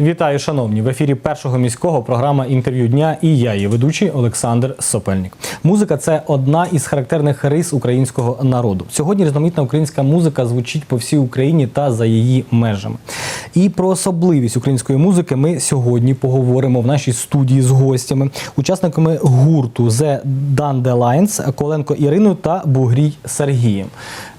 Вітаю, шановні! В ефірі першого міського програма інтерв'ю дня і я, її ведучий Олександр Сопельник. Музика це одна із характерних рис українського народу. Сьогодні різноманітна українська музика звучить по всій Україні та за її межами. І про особливість української музики ми сьогодні поговоримо в нашій студії з гостями, учасниками гурту The Dandelions Коленко Іриною та Бугрій Сергієм.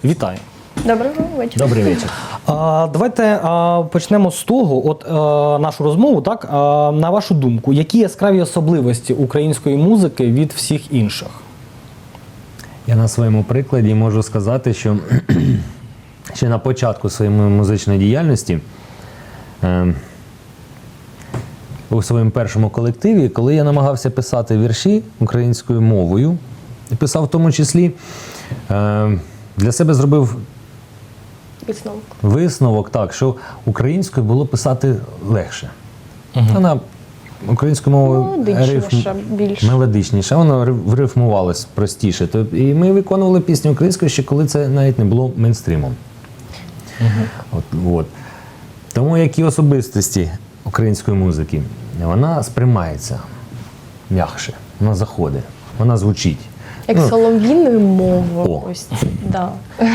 Вітаю! Доброго вечора. Добрий вечір. А, давайте а, почнемо з того, от а, нашу розмову, так а, на вашу думку, які яскраві особливості української музики від всіх інших? Я на своєму прикладі можу сказати, що ще на початку своєї музичної діяльності е, у своєму першому колективі, коли я намагався писати вірші українською мовою, і писав в тому числі, е, для себе зробив Висновок. висновок, так, що українською було писати легше. Вона українською мовою Мелодичніша більш. мелодичніше, воно риф- рифмувалось простіше. І ми виконували пісню українською ще коли це навіть не було мейнстрімом. От, от. Тому які особистості української музики, вона сприймається м'якше, вона заходить, вона звучить. Як Ну, солов'їною мовою. О. Ось да.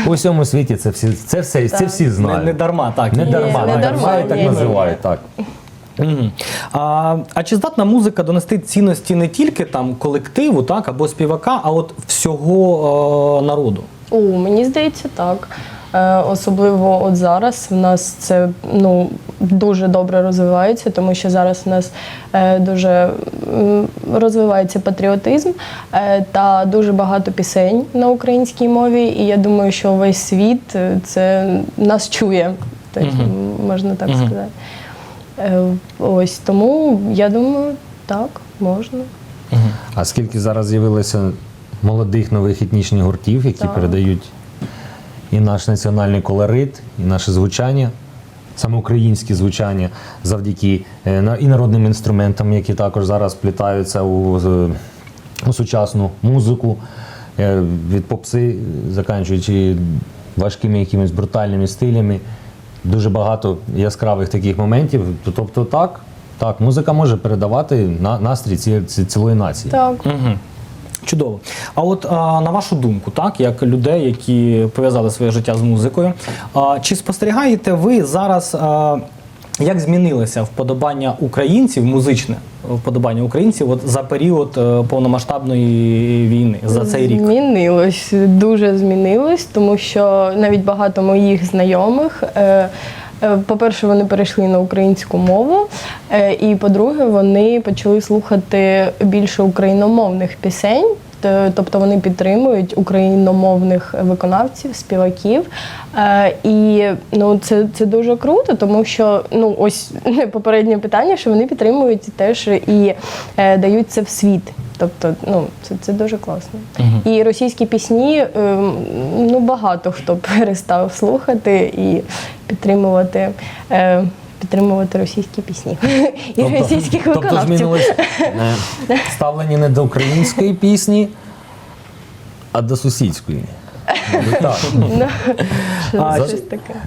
у всьому світі це всі, це все, це всі знають. не дарма, так. Не не дарма, не не дарма, не, так ні. називають. Так. А, а чи здатна музика донести цінності не тільки там колективу, так, або співака, а от всього е, народу? О, мені здається, так. Е, особливо от зараз в нас це ну, дуже добре розвивається, тому що зараз в нас е, дуже розвивається патріотизм е, та дуже багато пісень на українській мові. І я думаю, що весь світ це нас чує, так, можна так сказати. Ось тому я думаю, так, можна. А скільки зараз з'явилося молодих нових етнічних гуртів, які Так. передають і наш національний колорит, і наше звучання, саме українське звучання, завдяки е, на- і народним інструментам, які також зараз вплітаються у, у сучасну музику, е, від попси, заканчуючи важкими якимись брутальними стилями. Дуже багато яскравих таких моментів. Тобто, так, так, музика може передавати на- настрій ці- ці- цілої нації. Так. Угу. Чудово. А от а, на вашу думку, так, як людей, які пов'язали своє життя з музикою, а, чи спостерігаєте ви зараз, а, як змінилося вподобання українців, музичне вподобання українців от за період е, повномасштабної війни, за цей рік? Змінилось, дуже змінилось, тому що навіть багато моїх знайомих. е, По-перше, вони перейшли на українську мову, е, і по-друге, вони почали слухати більше україномовних пісень. Т- Тобто вони підтримують україномовних виконавців, співаків. Е, І ну, це, це дуже круто, тому що ну, ось попереднє питання, що вони підтримують теж і е, дають це в світ. Тобто, ну, це, це дуже класно. І російські пісні ем, ну, багато хто перестав слухати і підтримувати. Підтримувати російські пісні і російських тобто виконавців. змінилось е, ставлення не до української пісні, а до сусідської. Ну.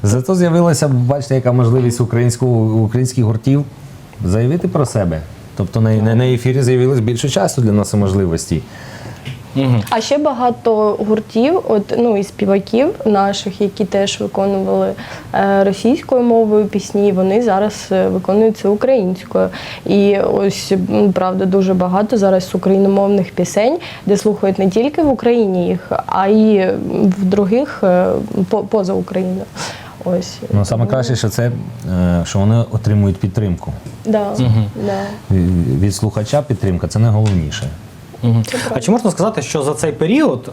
Зато з'явилася, бачите, яка можливість українських гуртів заявити про себе. Тобто на, ефірі з'явилось більше часу для нас і А ще багато гуртів, от ну і співаків наших, які теж виконували е, російською мовою пісні, вони зараз е, виконують це українською. І ось правда дуже багато зараз україномовних пісень, де слухають не тільки в Україні їх, а й в других е, по- поза Україною. Ось Ну саме краще, що це, що вони отримують підтримку. да, да. Від слухача підтримка це найголовніше. А чи можна сказати, що за цей період е,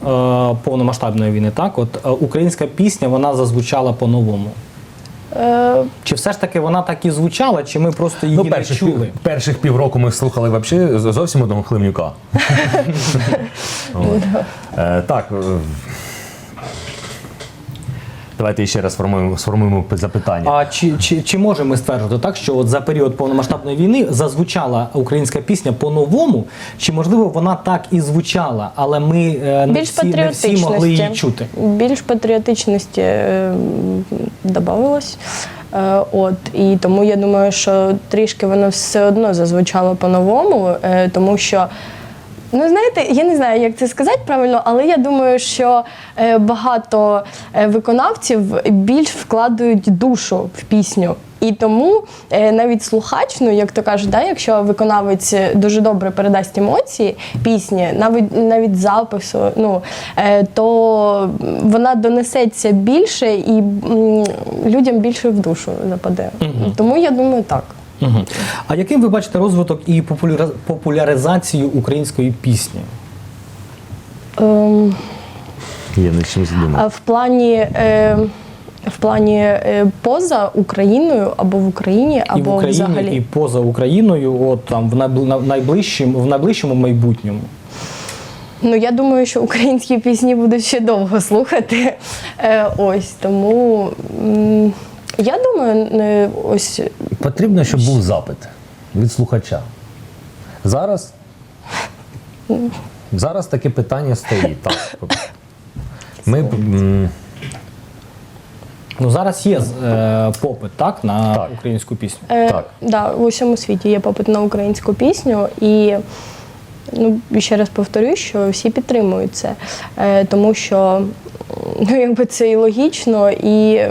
повномасштабної війни, так, от е, українська пісня вона зазвучала по-новому? Е, Чи все ж таки вона так і звучала, чи ми просто її не Ну, перших, чули? пів- перших півроку ми слухали вообще зовсім одного хливнюка. От. Е, Так. е, Давайте ще раз сформуємо, сформуємо запитання. А чи, чи, чи можемо ми стверджувати так, що от за період повномасштабної війни зазвучала українська пісня по-новому? Чи можливо вона так і звучала, але ми е, не, більш всі, не всі могли її чути? Більш патріотичності е, додавалось. Е, От і тому я думаю, що трішки воно все одно зазвучало по-новому, е, тому що. Ну, знаєте, я не знаю, як це сказати правильно, але я думаю, що е, багато е, виконавців більш вкладають душу в пісню. І тому е, навіть слухач, ну як то кажуть, да, якщо виконавець дуже добре передасть емоції пісні, навіть навіть запису, ну то вона донесеться більше і людям більше в душу западе. Тому я думаю, так. Угу. А яким ви бачите розвиток і популяризацію української пісні? Ем, Я над чимось А в плані, е, в плані е, поза Україною або в Україні, або і в Україні, взагалі. і поза Україною, от там в найбли- на- найближчим, в найближчому майбутньому. Ну я думаю, що українські пісні будуть ще довго слухати. Е, ось тому я думаю, е, ось Потрібно, щоб був запит від слухача. Зараз, зараз таке питання стоїть. Так. Ми, м, Ну зараз є е, попит так на Так. українську пісню. е, Так. да, в усьому світі є попит на українську пісню і. Ну, ще раз повторюю, що всі підтримують це, е, тому що ну, якби це і логічно, і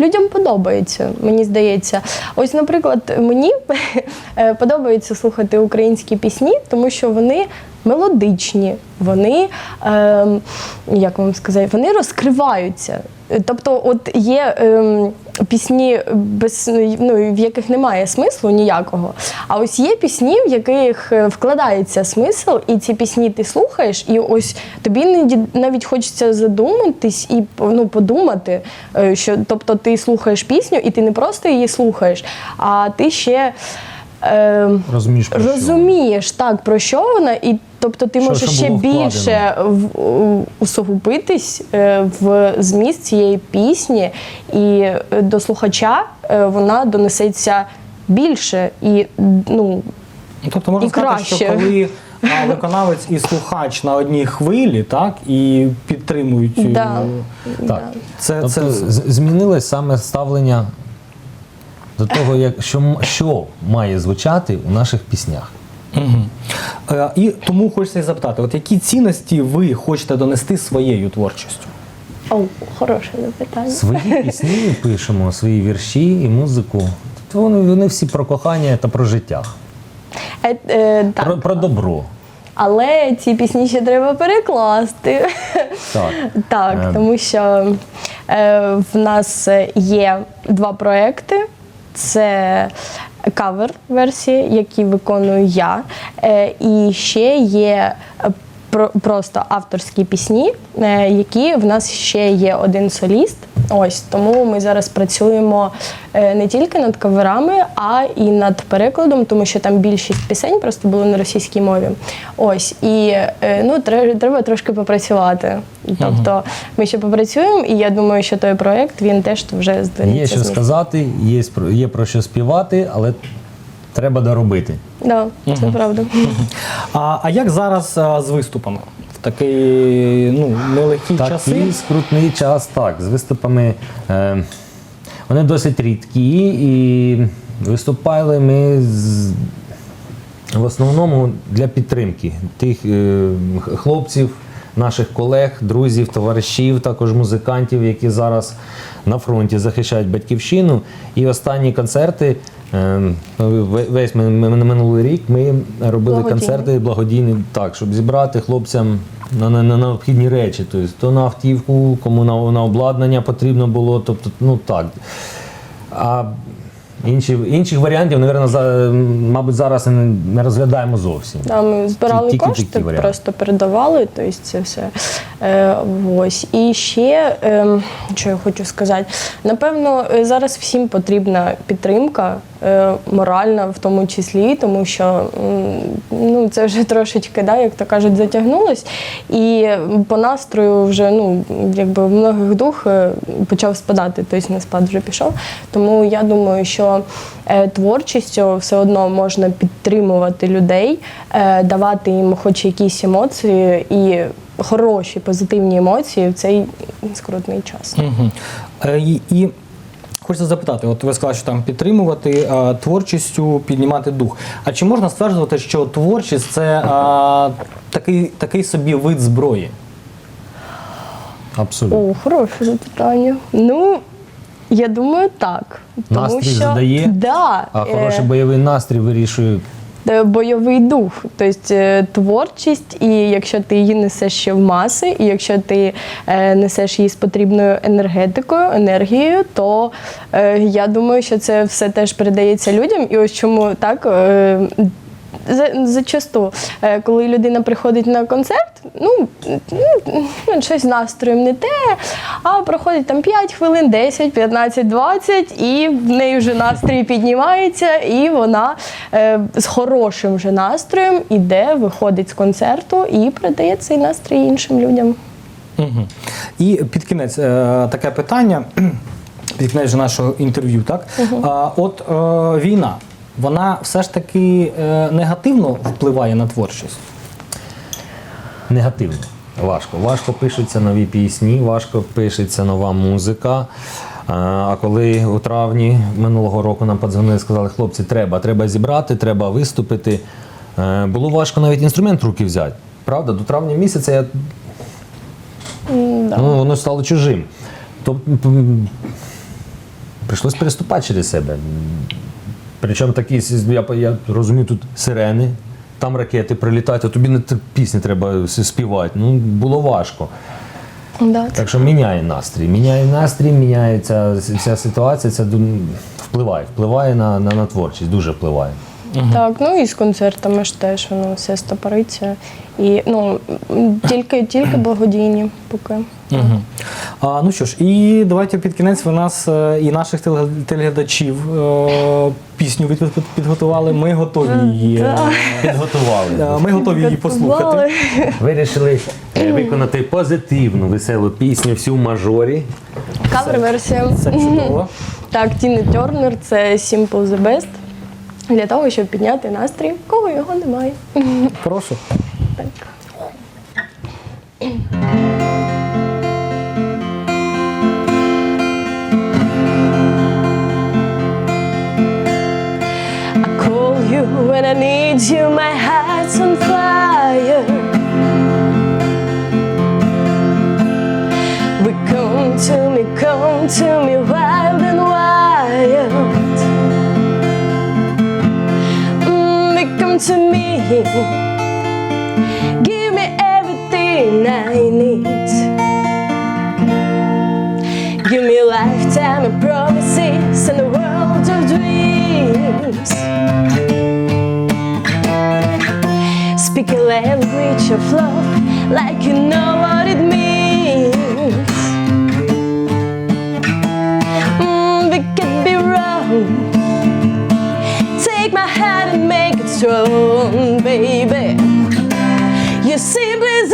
людям подобається, мені здається. Ось, наприклад, мені е, подобається слухати українські пісні, тому що вони мелодичні, вони, е, як вам сказати, вони розкриваються. Тобто, от є ем, пісні, без, ну, в яких немає смислу ніякого. А ось є пісні, в яких е, вкладається смисл, і ці пісні ти слухаєш, і ось тобі навіть хочеться задуматись і ну, подумати, е, що тобто ти слухаєш пісню, і ти не просто її слухаєш, а ти ще. Е, Розумієш, про що. так про що вона, і тобто ти Що- можеш що ще більше в, у- усугубитись е, в зміст цієї пісні, і е, до слухача е, вона донесеться більше і ну Ну, Тобто можна І сказати, що коли а, виконавець і слухач на одній хвилі, так, і підтримують. е, Да. Так. Це, Тобто це змінилось саме ставлення до того, як, що, що має звучати у наших піснях. Мгм. Е, І тому хочеться і запитати, от які цінності ви хочете донести своєю творчістю? о, хороше запитання. Свої пісні пишемо, свої вірші і музику. Тобто вони, вони всі про кохання та про життя, Е, е, так. про, про добро. Але ці пісні ще треба перекласти. Так. Так, Е. тому що е, в нас є два проекти. Це кавер-версії, які виконую я. Е, і ще є е, просто авторські пісні, е, які в нас ще є один соліст. Ось тому ми зараз працюємо е, не тільки над каверами, а і над перекладом, тому що там більшість пісень просто були на російській мові. Ось і е, ну треба трошки попрацювати. Тобто ми ще попрацюємо, і я думаю, що той проект він теж вже здвинеться. Є що сказати, є, про- є про що співати, але треба доробити. Да, це правда. А, а як зараз а, з виступами? Такий ну, нелегкі часи? Такий скрутний час, так. З виступами е, вони досить рідкі, і виступали ми з, в основному для підтримки тих е, хлопців, наших колег, друзів, товаришів, також музикантів, які зараз на фронті захищають батьківщину. І останні концерти. Е, ве- Весь ми- ми- минулий рік ми робили Благодійні. концерти благодійні, так, щоб зібрати хлопцям на, на, на необхідні речі. Тобто, то на автівку, кому на, на обладнання потрібно було. Тобто, ну так. А інші, інших варіантів, напевно, за, мабуть, зараз не, не розглядаємо зовсім. Да, ми збирали Тільки кошти, такі просто передавали, тобто це все. Е, ось. І ще, е, що я хочу сказати, напевно, е, зараз всім потрібна підтримка, е, моральна в тому числі, тому що ну, це вже трошечки, да, як то кажуть, затягнулось. І по настрою вже ну, якби в многих дух е, почав спадати, тобто на спад вже пішов. Тому я думаю, що е, творчістю все одно можна підтримувати людей, е, давати їм хоч якісь емоції і хороші позитивні емоції в цей скрутний час. Угу. І, і хочеться запитати: от ви сказали, що там підтримувати е, творчістю, піднімати дух. А чи можна стверджувати, що творчість це е, такий, такий собі вид зброї? Абсолютно. О, хороше запитання. Ну, я думаю, так. Тому Настрій що, задає? Да, А е, хороший бойовий настрій вирішує. Е, бойовий дух, тобто е, творчість, і якщо ти її несеш ще в маси, і якщо ти несеш її з потрібною енергетикою, енергією, то я думаю, що це все теж передається людям. І ось чому так. За- Зачасту, е, коли людина приходить на концерт, ну, ну щось з настроєм не те, а проходить там 5 хвилин, 10, 15, 20, і в неї вже настрій піднімається, і вона е, з хорошим вже настроєм іде, виходить з концерту і передає цей настрій іншим людям. Угу. І під кінець е, таке питання, під кінець нашого інтерв'ю, так? А, от е, війна, вона все ж таки е, негативно впливає на творчість. негативно. Важко. Важко пишуться нові пісні, важко пишеться нова музика. А, А коли у травні минулого року нам подзвонили, сказали, хлопці, треба, треба зібрати, треба виступити. е, Було важко навіть інструмент в руки взяти. Правда, до травня місяця я ну, воно стало чужим. Тобто м, прийшлось переступати через себе. Причому такі, я, я розумію, тут сирени, там ракети прилітають, а тобі не пісні треба співати. Ну, було важко. Да, Так що міняє настрій. Міняє настрій, міняється вся ситуація, це впливає, впливає на, на, на творчість, дуже впливає. Так, ну і з концертами ж теж воно все стопориться. І ну тільки, тільки благодійні поки. Угу. А, ну що ж, і давайте під кінець ви нас е, і наших телеглядачів е, пісню підготували. Ми готові її. е, Підготували. Ми готові її послухати. Вирішили е, виконати позитивну веселу пісню всю в мажорі. Кавер-версія. Це чудово. Так, Тіни Тернер це Simple the Best. Для того, щоб підняти настрій, кого його немає. Прошу. Так. When I need you, my heart's on fire. We come to me, come to me, wild and wild. Mm, come to me, give me everything I need. Give me a lifetime of promises and a world of dreams. Speak a language of love like you know what it means. Mm, we could be wrong. Take my hand and make it strong, baby. You're simply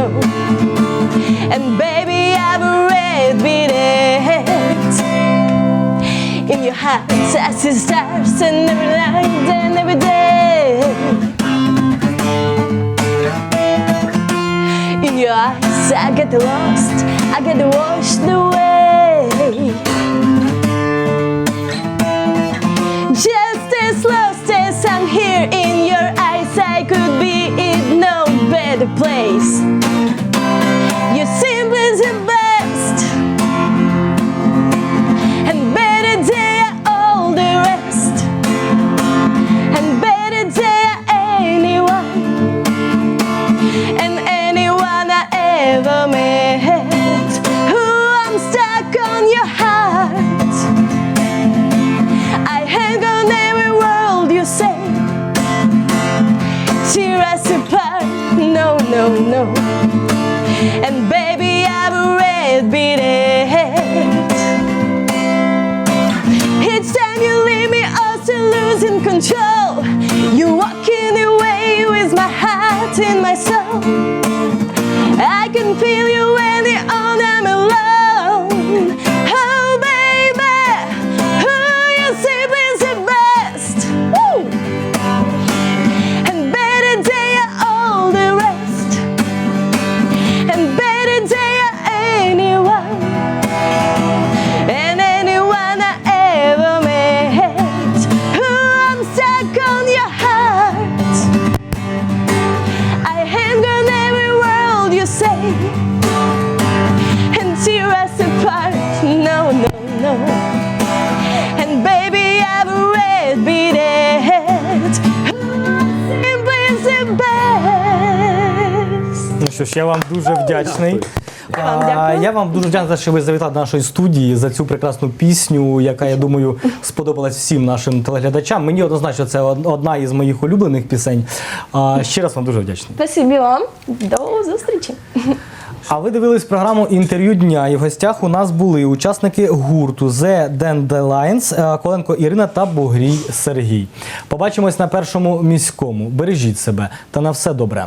no. And baby, I'm ready in your heart, I see stars and every night and every day. In your eyes, I get lost, I get washed away. Place. You're simply no, no. And baby, I'm red beat it. Each time you leave me, oh, so losing control. You're walking away with my heart in my soul. Що ж, я вам дуже вдячний. Я вам А, дякую. Я вам дуже вдячний, що ви завітали до нашої студії за цю прекрасну пісню, яка, я думаю, сподобалась всім нашим телеглядачам. Мені однозначно це одна із моїх улюблених пісень. А, ще раз вам дуже вдячний. Спасибі вам. До зустрічі. А ви дивились програму інтерв'ю дня, і в гостях у нас були учасники гурту The Dandelions, е, Коленко Ірина та Бугрій Сергій. Побачимось на першому міському. Бережіть себе та на все добре.